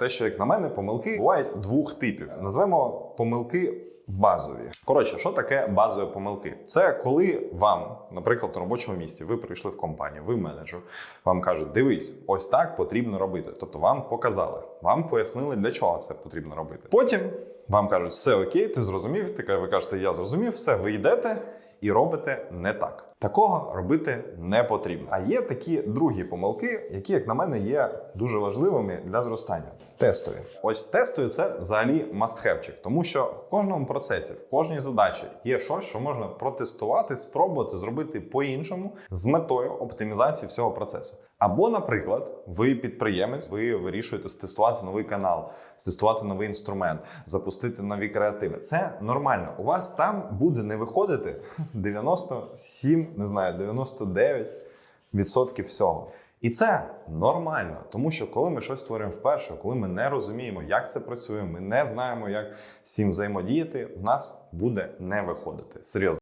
те, що як на мене, помилки бувають двох типів. Назвемо помилки базові. Коротше, що таке базові помилки? Це коли вам, наприклад, на робочому місці, ви прийшли в компанію, ви менеджер, вам кажуть, дивись, ось так потрібно робити. Тобто вам показали, вам пояснили, для чого це потрібно робити. Потім вам кажуть, все окей, ти зрозумів. Ти ви кажете, я зрозумів, все, ви йдете і робите не так. Такого робити не потрібно. А є такі другі помилки, які, як на мене, є дуже важливими для зростання. Тестові. Ось тестові це взагалі мастхевчик, тому що в кожному процесі, в кожній задачі є щось, що можна протестувати, спробувати зробити по-іншому з метою оптимізації всього процесу. Або, наприклад, ви підприємець, ви вирішуєте стестувати новий канал, стестувати новий інструмент, запустити нові креативи. Це нормально. У вас там буде не виходити 97, не знаю, 99 відсотків всього. І це нормально, тому що коли ми щось створюємо вперше, коли ми не розуміємо, як це працює, ми не знаємо, як з цим взаємодіяти, в нас буде не виходити. Серйозно.